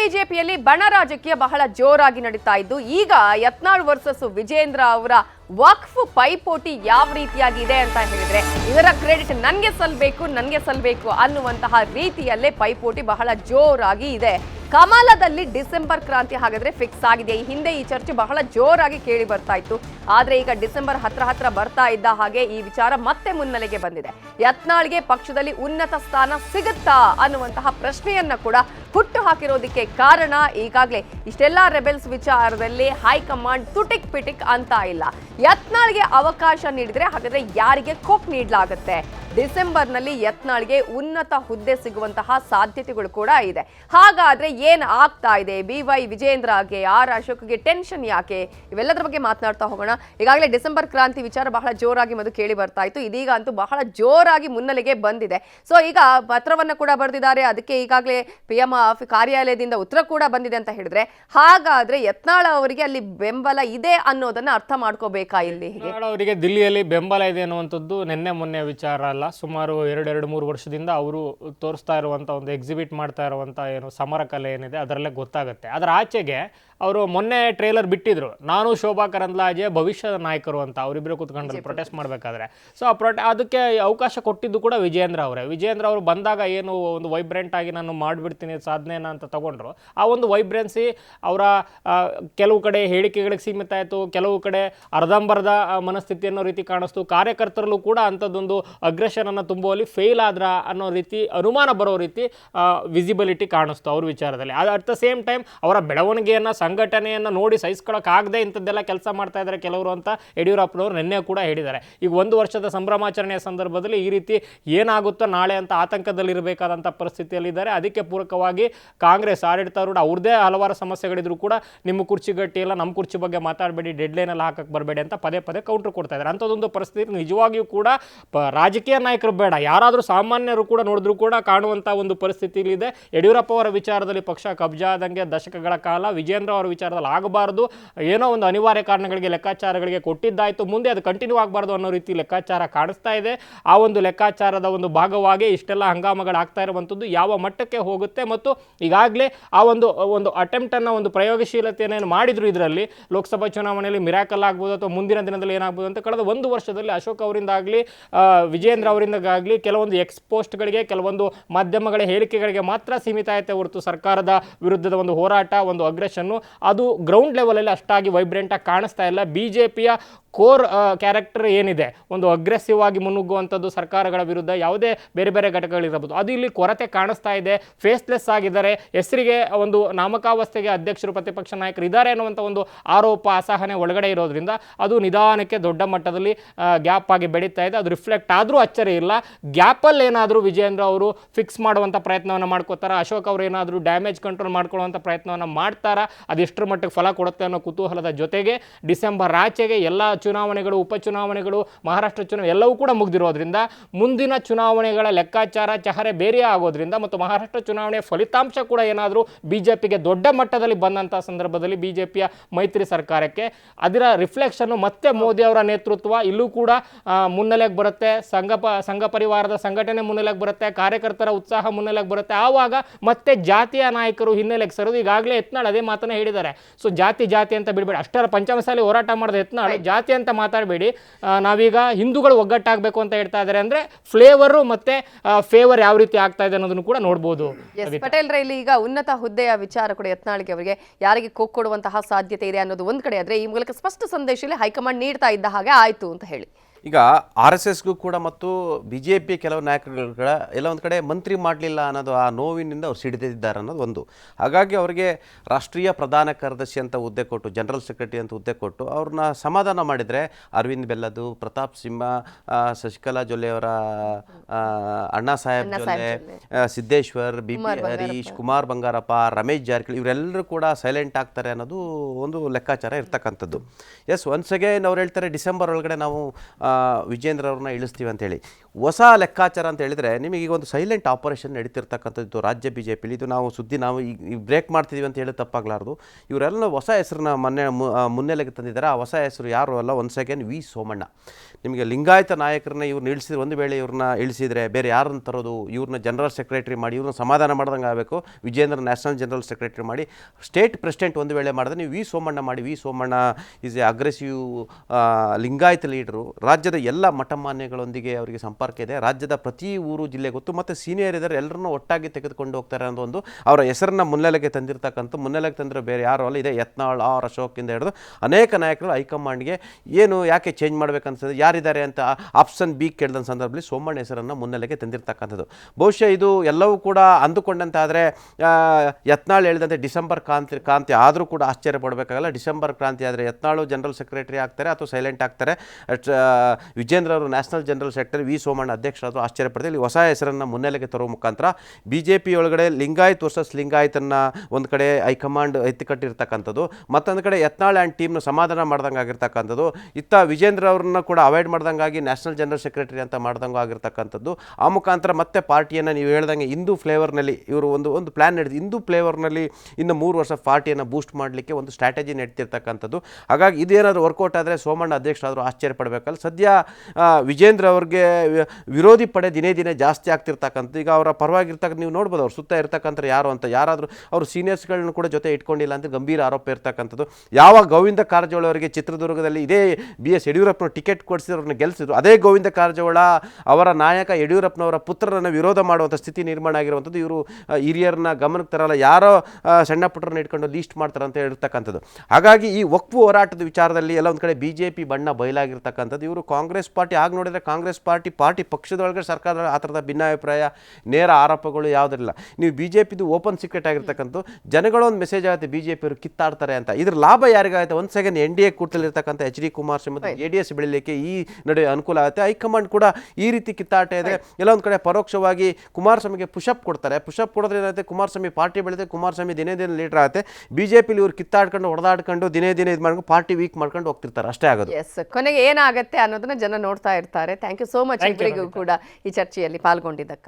ಬಿಜೆಪಿಯಲ್ಲಿ ಬಣ ರಾಜಕೀಯ ಬಹಳ ಜೋರಾಗಿ ನಡೀತಾ ಇದ್ದು, ಈಗ ಯತ್ನಾಳ್ ವರ್ಸಸ್ ವಿಜೇಂದ್ರ ಅವರ ವಕ್ಫ್ ಪೈಪೋಟಿ ಯಾವ ರೀತಿಯಾಗಿ ಇದೆ ಅಂತ ಹೇಳಿದ್ರೆ, ಇದರ ಕ್ರೆಡಿಟ್ ನನಗೆ ಸಲ್ಬೇಕು, ನನ್ಗೆ ಸಲ್ಬೇಕು ಅನ್ನುವಂತಹ ರೀತಿಯಲ್ಲೇ ಪೈಪೋಟಿ ಬಹಳ ಜೋರಾಗಿ ಇದೆ. ಕಮಲದಲ್ಲಿ ಡಿಸೆಂಬರ್ ಕ್ರಾಂತಿ ಹಾಗಾದ್ರೆ ಫಿಕ್ಸ್ ಆಗಿದೆ. ಈ ಹಿಂದೆ ಈ ಚರ್ಚೆ ಬಹಳ ಜೋರಾಗಿ ಕೇಳಿ ಬರ್ತಾ ಇತ್ತು. ಆದ್ರೆ ಈಗ ಡಿಸೆಂಬರ್ ಹತ್ರ ಹತ್ರ ಬರ್ತಾ ಇದ್ದ ಹಾಗೆ ಈ ವಿಚಾರ ಮತ್ತೆ ಮುನ್ನೆಲೆಗೆ ಬಂದಿದೆ. ಯತ್ನಾಳ್ಗೆ ಪಕ್ಷದಲ್ಲಿ ಉನ್ನತ ಸ್ಥಾನ ಸಿಗುತ್ತಾ ಅನ್ನುವಂತಹ ಪ್ರಶ್ನೆಯನ್ನ ಕೂಡ ಹುಟ್ಟು ಹಾಕಿರೋದಕ್ಕೆ ಕಾರಣ ಈಗಾಗಲೇ ಇಷ್ಟೆಲ್ಲ ರೆಬೆಲ್ಸ್ ವಿಚಾರದಲ್ಲಿ ಹೈಕಮಾಂಡ್ ತುಟಿಕ್ ಪಿಟಿಕ್ ಅಂತ ಇಲ್ಲ. ಯತ್ನಾಳ್ಗೆ ಅವಕಾಶ ನೀಡಿದ್ರೆ ಹಾಗಾದ್ರೆ ಯಾರಿಗೆ ಕೊಕ್ ನೀಡಲಾಗುತ್ತೆ? ಡಿಸೆಂಬರ್ನಲ್ಲಿ ಯತ್ನಾಳ್ಗೆ ಉನ್ನತ ಹುದ್ದೆ ಸಿಗುವಂತಹ ಸಾಧ್ಯತೆಗಳು ಕೂಡ ಇದೆ. ಹಾಗಾದ್ರೆ ಏನ್ ಆಗ್ತಾ ಇದೆ? ಬಿ ವೈ ವಿಜೇಂದ್ರಗೆ ಆರ್ ಅಶೋಕ್ಗೆ ಟೆನ್ಷನ್ ಯಾಕೆ? ಇವೆಲ್ಲದರ ಬಗ್ಗೆ ಮಾತನಾಡ್ತಾ ಹೋಗೋಣ. ಈಗಾಗಲೇ ಡಿಸೆಂಬರ್ ಕ್ರಾಂತಿ ವಿಚಾರ ಬಹಳ ಜೋರಾಗಿ ಮದು ಕೇಳಿ ಬರ್ತಾ ಇತ್ತು. ಇದೀಗ ಅಂತೂ ಬಹಳ ಜೋರಾಗಿ ಮುನ್ನೆಲೆಗೆ ಬಂದಿದೆ. ಸೊ ಈಗ ಪತ್ರವನ್ನ ಕೂಡ ಬರೆದಿದ್ದಾರೆ. ಅದಕ್ಕೆ ಈಗಾಗಲೇ ಪಿ ಎಂ ಕಾರ್ಯಾಲಯದಿಂದ ಉತ್ತರ ಕೂಡ ಬಂದಿದೆ ಅಂತ ಹೇಳಿದ್ರೆ, ಹಾಗಾದ್ರೆ ಯತ್ನಾಳ ಅವರಿಗೆ ಅಲ್ಲಿ ಬೆಂಬಲ ಇದೆ ಅನ್ನೋದನ್ನ ಅರ್ಥ ಮಾಡ್ಕೋಬೇಕಾ ಇಲ್ಲಿ? ಅವರಿಗೆ ದಿಲ್ಲಿಯಲ್ಲಿ ಬೆಂಬಲ ಇದೆ ಅನ್ನುವಂಥದ್ದು ನಿನ್ನೆ ಮೊನ್ನೆ ವಿಚಾರ ಅಲ್ಲ. ಸುಮಾರು ಎರಡು ಎರಡು ಮೂರು ವರ್ಷದಿಂದ ಅವರು ತೋರಿಸ್ತಾ ಇರುವಂಥ ಒಂದು ಎಕ್ಸಿಬಿಟ್ ಮಾಡ್ತಾ ಇರುವಂಥ ಏನು ಸಮರ ಕಲೆ ಏನಿದೆ, ಅದರಲ್ಲೇ ಗೊತ್ತಾಗುತ್ತೆ. ಅದರ ಆಚೆಗೆ ಅವರು ಮೊನ್ನೆ ಟ್ರೇಲರ್ ಬಿಟ್ಟಿದ್ರು. ನಾನು ಶೋಭಾ ಕರಂದ್ಲಾಜೆ ಭವಿಷ್ಯದ ನಾಯಕರು ಅಂತ ಅವರಿಬ್ಬರು ಕೂತ್ಕೊಂಡು ಪ್ರೊಟೆಸ್ಟ್ ಮಾಡಬೇಕಾದ್ರೆ. ಸೊ ಆ ಪ್ರೊಟೆ ಅದಕ್ಕೆ ಅವಕಾಶ ಕೊಟ್ಟಿದ್ದು ಕೂಡ ವಿಜೇಂದ್ರ ಅವರೇ. ವಿಜೇಂದ್ರ ಅವರು ಬಂದಾಗ ಏನು ಒಂದು ವೈಬ್ರೆಂಟ್ ಆಗಿ ನಾನು ಮಾಡಿಬಿಡ್ತೀನಿ ಸಾಧನೆನ ಅಂತ ತಗೊಂಡ್ರು. ಆ ಒಂದು ವೈಬ್ರೆನ್ಸಿ ಅವರ ಕೆಲವು ಕಡೆ ಹೇಳಿಕೆಗಳಿಗೆ ಸೀಮಿತ ಆಯಿತು. ಕೆಲವು ಕಡೆ ಅರ್ಧಂಬರ್ಧ ಮನಸ್ಥಿತಿ ಅನ್ನೋ ರೀತಿ ಕಾಣಿಸ್ತು. ಕಾರ್ಯಕರ್ತರಲ್ಲೂ ಕೂಡ ಅಂಥದ್ದೊಂದು ಅಗ್ರೆಷನ್ ಅನ್ನು ತುಂಬುವಲ್ಲಿ ಫೇಲ್ ಆದ್ರ ಅನ್ನೋ ರೀತಿ ಅನುಮಾನ ಬರೋ ರೀತಿ ವಿಸಿಬಿಲಿಟಿ ಕಾಣಿಸ್ತು ಅವ್ರ ವಿಚಾರದಲ್ಲಿ. ಅದು ಅಟ್ ದ ಸೇಮ್ ಟೈಮ್ ಅವರ ಬೆಳವಣಿಗೆಯನ್ನು ಸಂಘಟನೆಯನ್ನು ನೋಡಿ ಸಹಿಸ್ಕೊಳ್ಳೋಕ್ಕಾಗದೆ ಇಂಥದ್ದೆಲ್ಲ ಕೆಲಸ ಮಾಡ್ತಾ ಇದ್ದಾರೆ ಕೆಲವರು ಅಂತ ಯಡಿಯೂರಪ್ಪನವರು ನಿನ್ನೆ ಕೂಡ ಹೇಳಿದ್ದಾರೆ. ಈಗ ಒಂದು ವರ್ಷದ ಸಂಭ್ರಮಾಚರಣೆಯ ಸಂದರ್ಭದಲ್ಲಿ ಈ ರೀತಿ ಏನಾಗುತ್ತೋ ನಾಳೆ ಅಂತ ಆತಂಕದಲ್ಲಿರಬೇಕಾದಂಥ ಪರಿಸ್ಥಿತಿಯಲ್ಲಿದ್ದಾರೆ. ಅದಕ್ಕೆ ಪೂರಕವಾಗಿ ಕಾಂಗ್ರೆಸ್ ಆಡಳಿತಾರೂಢ ಅವ್ರದ್ದೇ ಹಲವಾರು ಸಮಸ್ಯೆಗಳಿದ್ರು ಕೂಡ ನಿಮ್ಮ ಕುರ್ಚಿ ಗಟ್ಟಿ ಇಲ್ಲ ನಮ್ಮ ಕುರ್ಚಿ ಬಗ್ಗೆ ಮಾತಾಡಬೇಡಿ ಡೆಡ್ಲೈನ್ ಎಲ್ಲ ಹಾಕಕ್ಕೆ ಬರಬೇಡಿ ಅಂತ ಪದೇ ಪದೇ ಕೌಂಟರ್ ಕೊಡ್ತಾ ಇದ್ದಾರೆ. ಅಂಥದ್ದೊಂದು ಪರಿಸ್ಥಿತಿ ನಿಜವಾಗಿಯೂ ಕೂಡ ರಾಜಕೀಯ ನಾಯಕರು ಬೇಡ. ಯಾರಾದರೂ ಸಾಮಾನ್ಯರು ಕೂಡ ನೋಡಿದ್ರು ಕೂಡ ಕಾಣುವಂಥ ಒಂದು ಪರಿಸ್ಥಿತಿಯಲ್ಲಿದೆ. ಯಡಿಯೂರಪ್ಪ ಅವರ ವಿಚಾರದಲ್ಲಿ ಪಕ್ಷ ಕಬ್ಜಾದಂಗೆ ದಶಕಗಳ ಕಾಲ. ವಿಜೇಂದ್ರ ಅವರ ವಿಚಾರದಲ್ಲಿ ಆಗಬಾರ್ದು. ಏನೋ ಒಂದು ಅನಿವಾರ್ಯ ಕಾರಣಗಳಿಗೆ ಲೆಕ್ಕಾಚಾರಗಳಿಗೆ ಕೊಟ್ಟಿದ್ದಾಯಿತು. ಮುಂದೆ ಅದು ಕಂಟಿನ್ಯೂ ಆಗಬಾರ್ದು ಅನ್ನೋ ರೀತಿ ಲೆಕ್ಕಾಚಾರ ಕಾಣಿಸ್ತಾ ಇದೆ. ಆ ಒಂದು ಲೆಕ್ಕಾಚಾರದ ಒಂದು ಭಾಗವಾಗಿ ಇಷ್ಟೆಲ್ಲ ಹಂಗಾಮಗಳು ಆಗ್ತಾ ಇರುವಂಥದ್ದು ಯಾವ ಮಟ್ಟಕ್ಕೆ ಹೋಗುತ್ತೆ ಮತ್ತು ಈಗಾಗಲೇ ಆ ಒಂದು ಒಂದು ಅಟೆಂಪ್ಟನ್ನು ಒಂದು ಪ್ರಯೋಗಶೀಲತೆಯನ್ನು ಮಾಡಿದ್ರು ಇದರಲ್ಲಿ. ಲೋಕಸಭಾ ಚುನಾವಣೆಯಲ್ಲಿ ಮಿರಾಕಲ್ ಆಗ್ಬೋದು ಅಥವಾ ಮುಂದಿನ ದಿನದಲ್ಲಿ ಏನಾಗ್ಬೋದು ಅಂತ ಕಳೆದ ಒಂದು ವರ್ಷದಲ್ಲಿ ಅಶೋಕ್ ಅವರಿಂದಾಗಲಿ ವಿಜೇಂದ್ರ ಅವರಿಂದಾಗಲಿ ಕೆಲವೊಂದು ಎಕ್ಸ್ಪೋಸ್ಟ್ಗಳಿಗೆ ಕೆಲವೊಂದು ಮಾಧ್ಯಮಗಳ ಹೇಳಿಕೆಗಳಿಗೆ ಮಾತ್ರ ಸೀಮಿತ ಆಯ್ತೆ ಹೊರತು ಸರ್ಕಾರದ ವಿರುದ್ಧದ ಒಂದು ಹೋರಾಟ, ಒಂದು ಅಗ್ರೆಷನ್ನು ಅದು ಗ್ರೌಂಡ್ ಲೆವೆಲಲ್ಲಿ ಅಷ್ಟಾಗಿ ವೈಬ್ರೆಂಟಾಗಿ ಕಾಣಿಸ್ತಾ ಇಲ್ಲ. ಬಿ ಜೆ ಪಿಯ ಕೋರ್ ಕ್ಯಾರೆಕ್ಟರ್ ಏನಿದೆ? ಒಂದು ಅಗ್ರೆಸಿವ್ ಆಗಿ ಮುನ್ನುಗ್ಗುವಂಥದ್ದು ಸರ್ಕಾರಗಳ ವಿರುದ್ಧ ಯಾವುದೇ ಬೇರೆ ಬೇರೆ ಘಟಕಗಳಿರಬಹುದು ಅದು ಇಲ್ಲಿ ಕೊರತೆ ಕಾಣಿಸ್ತಾ ಇದೆ. ಫೇಸ್ಲೆಸ್ ಆಗಿದ್ದಾರೆ. ಹೆಸರಿಗೆ ಒಂದು ನಾಮಕಾವಸ್ಥೆಗೆ ಅಧ್ಯಕ್ಷರು, ಪ್ರತಿಪಕ್ಷ ನಾಯಕರು ಇದ್ದಾರೆ ಅನ್ನುವಂಥ ಒಂದು ಆರೋಪ, ಅಸಹನೆ ಒಳಗಡೆ ಇರೋದ್ರಿಂದ ಅದು ನಿಧಾನಕ್ಕೆ ದೊಡ್ಡ ಮಟ್ಟದಲ್ಲಿ ಗ್ಯಾಪ್ ಆಗಿ ಬೆಳೀತಾ ಇದೆ. ಅದು ರಿಫ್ಲೆಕ್ಟ್ ಆದರೂ ಅಚ್ಚರಿ ಇಲ್ಲ. ಗ್ಯಾಪಲ್ಲಿ ಏನಾದರೂ ವಿಜಯೇಂದ್ರ ಅವರು ಫಿಕ್ಸ್ ಮಾಡುವಂಥ ಪ್ರಯತ್ನವನ್ನು ಮಾಡ್ಕೋತಾರೆ? ಅಶೋಕ್ ಅವರು ಏನಾದರೂ ಡ್ಯಾಮೇಜ್ ಕಂಟ್ರೋಲ್ ಮಾಡ್ಕೊಳ್ಳುವಂಥ ಪ್ರಯತ್ನವನ್ನು ಮಾಡ್ತಾರಾ? ಅದು ಎಷ್ಟರ ಮಟ್ಟಿಗೆ ಫಲ ಕೊಡುತ್ತೆ ಅನ್ನೋ ಕುತೂಹಲದ ಜೊತೆಗೆ ಡಿಸೆಂಬರ್ ಆಚೆಗೆ ಎಲ್ಲ ಚುನಾವಣೆಗಳು ಉಪಚುನಾವಣೆಗಳು ಮಹಾರಾಷ್ಟ್ರ ಚುನಾವಣೆ ಎಲ್ಲವೂ ಕೂಡ ಮುಗಿದಿರೋದ್ರಿಂದ ಮುಂದಿನ ಚುನಾವಣೆಗಳ ಲೆಕ್ಕಾಚಾರ ಚಹರೆ ಬೇರೆ ಆಗೋದ್ರಿಂದ ಮತ್ತು ಮಹಾರಾಷ್ಟ್ರ ಚುನಾವಣೆಯ ಫಲಿತಾಂಶ ಕೂಡ ಏನಾದರೂ ಬಿ ಜೆ ಪಿಗೆ ದೊಡ್ಡ ಮಟ್ಟದಲ್ಲಿ ಬಂದಂಥ ಸಂದರ್ಭದಲ್ಲಿ ಬಿ ಜೆ ಪಿಯ ಮೈತ್ರಿ ಸರ್ಕಾರಕ್ಕೆ ಅದರ ರಿಫ್ಲೆಕ್ಷನ್ನು ಮತ್ತೆ ಮೋದಿ ಅವರ ನೇತೃತ್ವ ಇಲ್ಲೂ ಕೂಡ ಮುನ್ನೆಲೆಗೆ ಬರುತ್ತೆ. ಸಂಘ ಪ, ಸಂಘ ಪರಿವಾರದ ಸಂಘಟನೆ ಮುನ್ನೆಲೆಗೆ ಬರುತ್ತೆ. ಕಾರ್ಯಕರ್ತರ ಉತ್ಸಾಹ ಮುನ್ನೆಲೆಗೆ ಬರುತ್ತೆ. ಆವಾಗ ಮತ್ತೆ ಜಾತಿಯ ನಾಯಕರು ಹಿನ್ನೆಲೆಗೆ ಸರೋದು ಈಗಾಗಲೇ ಅದೇ ಮಾತನ್ನ ಹೇಳಿದ್ದಾರೆ ಸೊ ಜಾತಿ ಜಾತಿ ಅಂತ ಬಿಡಬೇಡಿ. ಅಷ್ಟರ ಪಂಚಮಸಾಲಿ ಹೋರಾಟ ಮಾಡಿದ ಯತ್ನಾಳು ಜಾತಿ ಅಂತ ಮಾತಾಡಬೇಡಿ. ನಾವೀಗ ಹಿಂದೂಗಳು ಒಗ್ಗಟ್ಟಾಗಬೇಕು ಅಂತ ಹೇಳ್ತಾ ಇದ್ದಾರೆ ಅಂದ್ರೆ ಫ್ಲೇವರು ಮತ್ತೆ ಫೇವರ್ ಯಾವ ರೀತಿ ಆಗ್ತಾ ಇದೆ ಅನ್ನೋದನ್ನು ಕೂಡ ನೋಡ್ಬೋದು. ಎಸ್ ಪಟೇಲ್ ರೈಲಿ ಈಗ ಉನ್ನತ ಹುದ್ದೆಯ ವಿಚಾರ ಕೂಡ ಯತ್ನಾಳಿಗೆ ಅವರಿಗೆ. ಯಾರಿಗೆ ಕೊಕ್ ಕೊಡುವಂತಹ ಸಾಧ್ಯತೆ ಇದೆ ಅನ್ನೋದು ಒಂದ್ ಕಡೆ ಆದ್ರೆ ಈ ಮೂಲಕ ಸ್ಪಷ್ಟ ಸಂದೇಶದಲ್ಲಿ ಹೈಕಮಾಂಡ್ ನೀಡ್ತಾ ಇದ್ದ ಹಾಗೆ ಆಯ್ತು ಅಂತ ಹೇಳಿ. ಈಗ ಆರ್ ಎಸ್ ಎಸ್ಗೂ ಕೂಡ ಮತ್ತು ಬಿ ಜೆ ಪಿ ಕೆಲವು ನಾಯಕರುಗಳ ಎಲ್ಲ ಒಂದು ಕಡೆ ಮಂತ್ರಿ ಮಾಡಲಿಲ್ಲ ಅನ್ನೋದು ಆ ನೋವಿನಿಂದ ಅವ್ರು ಸಿಡಿದಿದ್ದಾರೆ ಅನ್ನೋದು ಒಂದು. ಹಾಗಾಗಿ ಅವರಿಗೆ ರಾಷ್ಟ್ರೀಯ ಪ್ರಧಾನ ಕಾರ್ಯದರ್ಶಿ ಅಂತ ಹುದ್ದೆ ಕೊಟ್ಟು ಜನರಲ್ ಸೆಕ್ರೆಟರಿ ಅಂತ ಹುದ್ದೆ ಕೊಟ್ಟು ಅವ್ರನ್ನ ಸಮಾಧಾನ ಮಾಡಿದರೆ ಅರವಿಂದ್ ಬೆಲ್ಲದು ಪ್ರತಾಪ್ ಸಿಂಹ ಶಶಿಕಲಾ ಜೊಲ್ಲೆ ಅವರ ಅಣ್ಣಾ ಸಾಹೇಬ್ ಜೊಲ್ಲೆ ಸಿದ್ದೇಶ್ವರ್ ಬಿ ಪಿ ಹರೀಶ್ ಕುಮಾರ್ ಬಂಗಾರಪ್ಪ ರಮೇಶ್ ಜಾರಕಿಹೊಳಿ ಇವರೆಲ್ಲರೂ ಕೂಡ ಸೈಲೆಂಟ್ ಆಗ್ತಾರೆ ಅನ್ನೋದು ಒಂದು ಲೆಕ್ಕಾಚಾರ ಇರ್ತಕ್ಕಂಥದ್ದು. ಎಸ್ ಒನ್ಸ್ ಅಗೇನ್ ಅವ್ರು ಹೇಳ್ತಾರೆ ಡಿಸೆಂಬರ್ ಒಳಗಡೆ ನಾವು ವಿಜೇಂದ್ರ ಅವ್ರನ್ನ ಇಳಿಸ್ತೀವಿ ಅಂತೇಳಿ. ಹೊಸ ಲೆಕ್ಕಾಚಾರ ಅಂತ ಹೇಳಿದರೆ ನಿಮಗೆ ಈಗ ಒಂದು ಸೈಲೆಂಟ್ ಆಪರೇಷನ್ ನಡೀತಿರ್ತಕ್ಕಂಥದ್ದು ರಾಜ್ಯ ಬಿ ಜೆ ಪಿಲಿ ಇದು ನಾವು ಸುದ್ದಿ ನಾವು ಈಗ ಬ್ರೇಕ್ ಮಾಡ್ತಿದ್ದೀವಿ ಅಂತ ಹೇಳಿ ತಪ್ಪಾಗಲಾರ್ದು. ಇವರೆಲ್ಲ ಹೊಸ ಹೆಸರನ್ನ ಮೊನ್ನೆ ಮುನ್ನೆಲೆಗೆ ತಂದಿದ್ದಾರೆ. ಆ ಹೊಸ ಹೆಸರು ಯಾರು ಅಲ್ಲ? ಒಂದು ಸೆಕೆಂಡ್ ವಿ ಸೋಮಣ್ಣ. ನಿಮಗೆ ಲಿಂಗಾಯತ ನಾಯಕರನ್ನ ಇವ್ರನ್ನ ಇಳಿಸಿದ್ರೆ ಒಂದು ವೇಳೆ ಇವ್ರನ್ನ ಇಳಿಸಿದರೆ ಬೇರೆ ಯಾರನ್ನ ತರೋದು? ಇವ್ರನ್ನ ಜನರಲ್ ಸೆಕ್ರೆಟರಿ ಮಾಡಿ, ಇವ್ರನ್ನ ಸಮಾಧಾನ ಮಾಡ್ದಂಗೆ ಆಗಬೇಕು. ವಿಜೇಂದ್ರ ನ್ಯಾಷನಲ್ ಜನರಲ್ ಸೆಕ್ರೆಟರಿ ಮಾಡಿ ಸ್ಟೇಟ್ ಪ್ರೆಸಿಡೆಂಟ್ ಒಂದು ವೇಳೆ ಮಾಡಿದ್ರೆ ನೀವು ವಿ ಸೋಮಣ್ಣ ಮಾಡಿ. V Somanna is a aggressive Lingayat leader ರಾಜ್ಯದ ಎಲ್ಲ ಮಠಮಾನ್ಯಗಳೊಂದಿಗೆ ಅವರಿಗೆ ಸಂಪರ್ಕ ಇದೆ. ರಾಜ್ಯದ ಪ್ರತಿ ಊರು, ಜಿಲ್ಲೆ ಗೊತ್ತು. ಮತ್ತು ಸೀನಿಯರ್ ಇದ್ದಾರೆ ಎಲ್ಲರನ್ನೂ ಒಟ್ಟಾಗಿ ತೆಗೆದುಕೊಂಡು ಹೋಗ್ತಾರೆ ಅನ್ನೋ ಒಂದು ಅವರ ಹೆಸರನ್ನ ಮುನ್ನೆಲೆಗೆ ತಂದಿರತಕ್ಕಂಥ, ಮುನ್ನೆಲೆಗೆ ತಂದಿರೋ ಬೇರೆ ಯಾರು ಅಲ್ಲ, ಇದೆ ಯತ್ನಾಳ್, ಆರ್ ಅಶೋಕಿಂದ ಹಿಡಿದು ಅನೇಕ ನಾಯಕರು ಹೈಕಮಾಂಡ್ಗೆ ಏನು, ಯಾಕೆ ಚೇಂಜ್ ಮಾಡ್ಬೇಕನ್ಸೋದು ಯಾರಿದ್ದಾರೆ ಅಂತ ಆಪ್ಷನ್ ಬಿ ಕೇಳಿದ ಸಂದರ್ಭದಲ್ಲಿ ಸೋಮಣ್ಣ ಹೆಸರನ್ನು ಮುನ್ನೆಲೆಗೆ ತಂದಿರತಕ್ಕಂಥದ್ದು. ಬಹುಶಃ ಇದು ಎಲ್ಲವೂ ಕೂಡ ಅಂದುಕೊಂಡಂತಾದರೆ ಯತ್ನಾಳ್ ಹೇಳಿದಂತೆ ಡಿಸೆಂಬರ್ ಕ್ರಾಂತಿ ಕ್ರಾಂತಿ ಆದರೂ ಕೂಡ ಆಶ್ಚರ್ಯ ಪಡಬೇಕಾಗಲ್ಲ. ಡಿಸೆಂಬರ್ ಕ್ರಾಂತಿ ಆದರೆ ಯತ್ನಾಳು ಜನರಲ್ ಸೆಕ್ರೆಟರಿ ಆಗ್ತಾರೆ ಅಥವಾ ಸೈಲೆಂಟ್ ಆಗ್ತಾರೆ. ವಿಜೇಂದ್ರ ಅವರು national general secretary V Somanna ಅಧ್ಯಕ್ಷರಾದರೂ ಆಶ್ಚರ್ಯ ಪಡ್ತಾರೆ ಇಲ್ಲಿ ಹೊಸ ಹೆಸರನ್ನು ಮುನ್ನೆಲೆಗೆ ತರುವ ಮುಖಾಂತರ ಬಿ ಜೆ ಪಿ ಒಳಗಡೆ ಲಿಂಗಾಯತ್ ವರ್ಸಸ್ ಲಿಂಗಾಯತನ್ನು ಒಂದು ಕಡೆ ಹೈಕಮಾಂಡ್ ಎತ್ತಿಕಟ್ಟಿರ್ತಕ್ಕಂಥದ್ದು, ಮತ್ತೊಂದು ಕಡೆ ಯತ್ನಾಳ್ ಆ್ಯಂಡ್ ಟೀಮ್ನ ಸಮಾಧಾನ ಮಾಡ್ದಂಗೆ ಆಗಿರ್ತಕ್ಕಂಥದ್ದು, ಇತ್ತ ವಿಜೇಂದ್ರ ಅವ್ರನ್ನ ಕೂಡ ಅವಾಯ್ಡ್ ಮಾಡ್ದಂಗಾಗಿ ನ್ಯಾಷನಲ್ ಜನರಲ್ ಸೆಕ್ರೆಟರಿ ಅಂತ ಮಾಡ್ದಂಗೆ ಆಗಿರ್ತಕ್ಕಂಥದ್ದು. ಆ ಮುಖಾಂತರ ಮತ್ತೆ ಪಾರ್ಟಿಯನ್ನು ನೀವು ಹೇಳ್ದಂಗೆ ಹಿಂದೂ ಫ್ಲೇವರ್ನಲ್ಲಿ ಇವರು ಒಂದು ಒಂದು ಪ್ಲ್ಯಾನ್ ನಡೆದು, ಹಿಂದೂ ಫ್ಲೇವರ್ನಲ್ಲಿ ಇನ್ನು ಮೂರು ವರ್ಷ ಪಾರ್ಟಿಯನ್ನು ಬೂಸ್ಟ್ ಮಾಡಲಿಕ್ಕೆ ಒಂದು ಸ್ಟ್ರಾಟಜಿ ನಡೀತಿರ್ತಕ್ಕಂಥದ್ದು. ಹಾಗಾಗಿ ಇದೇನಾದರೂ ವರ್ಕೌಟ್ ಆದರೆ ಸೋಮಣ್ಣ ಅಧ್ಯಕ್ಷರಾದರೂ ಆಶ್ಚರ್ಯ ಪಡಬೇಕಲ್ಲ. ಸದ್ಯ ವಿಜೇಂದ್ರ ಅವ್ರಿಗೆ ವಿರೋಧಿ ಪಡೆ ದಿನೇ ದಿನೇ ಜಾಸ್ತಿ ಆಗ್ತಿರ್ತಕ್ಕಂಥ ಈಗ ಅವರ ಪರವಾಗಿರ್ತಕ್ಕಂಥ ನೀವು ನೋಡ್ಬೋದು, ಅವ್ರು ಸುತ್ತ ಇರ್ತಕ್ಕಂಥ ಯಾರು ಅಂತ. ಯಾರಾದರೂ ಅವರು ಸೀನಿಯರ್ಸ್ಗಳನ್ನ ಕೂಡ ಜೊತೆ ಇಟ್ಕೊಂಡಿಲ್ಲ ಅಂತ ಗಂಭೀರ ಆರೋಪ ಇರ್ತಕ್ಕಂಥದ್ದು. ಯಾವ ಗೋವಿಂದ ಕಾರಜೋಳ ಅವರಿಗೆ ಚಿತ್ರದುರ್ಗದಲ್ಲಿ ಇದೇ ಬಿ ಎಸ್ ಯಡಿಯೂರಪ್ಪನ ಟಿಕೆಟ್ ಕೊಡಿಸಿ ಅವ್ರನ್ನ ಗೆಲ್ಲಿಸಿದ್ರು ಅದೇ ಗೋವಿಂದ ಕಾರಜೋಳ ಅವರ ನಾಯಕ ಯಡಿಯೂರಪ್ಪನವರ ಪುತ್ರರನ್ನು ವಿರೋಧ ಮಾಡುವಂಥ ಸ್ಥಿತಿ ನಿರ್ಮಾಣ ಆಗಿರುವಂಥದ್ದು. ಇವರು ಹಿರಿಯರನ್ನ ಗಮನಕ್ಕೆ ತರಲ್ಲ. ಯಾರೋ ಸಣ್ಣ ಪುಟ್ಟರನ್ನ ಇಟ್ಕೊಂಡು ಲೀಸ್ಟ್ ಮಾಡ್ತಾರೆ ಅಂತ ಹೇಳ್ತಕ್ಕಂಥದ್ದು. ಹಾಗಾಗಿ ಈ ಒಕ್ಕು ಹೋರಾಟದ ವಿಚಾರದಲ್ಲಿ ಎಲ್ಲ ಒಂದು ಕಡೆ ಬಿ ಜೆ ಪಿ ಬಣ್ಣ ಬಯಲಾಗಿರ್ತಕ್ಕಂಥದ್ದು. ಇವರು ಕಾಂಗ್ರೆಸ್ ಪಾರ್ಟಿ, ಆಗ ನೋಡಿದರೆ ಕಾಂಗ್ರೆಸ್ ಪಾರ್ಟಿ ಪಾರ್ಟಿ ಪಕ್ಷದೊಳಗೆ ಸರ್ಕಾರದ ಆ ಥರದ ಭಿನ್ನಾಭಿಪ್ರಾಯ ನೇರ ಆರೋಪಗಳು ಯಾವುದಿಲ್ಲ ನೀವು ಬಿ ಜೆ ಪಿದು ಓಪನ್ ಸೀಕ್ರೆಟ್ ಆಗಿರ್ತಕ್ಕಂಥ ಜನಗಳೊಂದು ಮೆಸೇಜ್ ಆಗುತ್ತೆ ಬಿ ಜೆ ಪಿಯವರು ಕಿತ್ತಾಡ್ತಾರೆ ಅಂತ. ಇದ್ರ ಲಾಭ ಯಾರಿಗಾಗುತ್ತೆ? ಒಂದು ಸೆಕೆಂಡ್ ಎನ್ ಡಿ ಎ ಕೂಟದಲ್ಲಿರ್ತಕ್ಕಂಥ ಎಚ್ ಡಿ ಕುಮಾರಸ್ವಾಮಿ ಮತ್ತು ಜೆ ಡಿ ಎಸ್ ಬೆಳೀಲಿಕ್ಕೆ ಈ ನಡುವೆ ಅನುಕೂಲ ಆಗುತ್ತೆ. ಹೈಕಮಾಂಡ್ ಕೂಡ ಈ ರೀತಿ ಕಿತ್ತಾಟ ಇದೆ ಎಲ್ಲ ಒಂದು ಕಡೆ ಪರೋಕ್ಷವಾಗಿ ಕುಮಾರಸ್ವಾಮಿಗೆ ಪುಷಪ್ ಕೊಡ್ತಾರೆ. ಪುಷಪ್ ಕೊಡೋದ್ರಿಂದ ಏನಾಗುತ್ತೆ? ಕುಮಾರಸ್ವಾಮಿ ಪಾರ್ಟಿ ಬೆಳೆದ ಕುಮಾರಸ್ವಾಮಿ ದಿನೇ ದಿನ ಲೀಡರ್ ಆಗುತ್ತೆ. ಬಿ ಜೆ ಪಿಲಿ ಇವ್ರು ಕಿತ್ತಾಡ್ಕೊಂಡು ಹೊಡೆದಾಡ್ಕೊಂಡು ದಿನೇ ದಿನೇ ಇದು ಮಾಡ್ಕೊಂಡು ಪಾರ್ಟಿ ವೀಕ್ ಮಾಡ್ಕೊಂಡು ಹೋಗ್ತಿರ್ತಾರೆ. ಅಷ್ಟೇ ಆಗೋದು. ಎಸ್ ಕೊನೆಗೆ ಏನಾಗುತ್ತೆ ಅನ್ನೋದನ್ನ ಜನ ನೋಡ್ತಾ ಇರ್ತಾರೆ. ಥ್ಯಾಂಕ್ ಯು ಸೋ ಮಚ್ ಇಬ್ಬರಿಗೂ ಕೂಡ ಈ ಚರ್ಚೆಯಲ್ಲಿ ಪಾಲ್ಗೊಂಡಿದ್ದಕ್ಕಾಗಿ.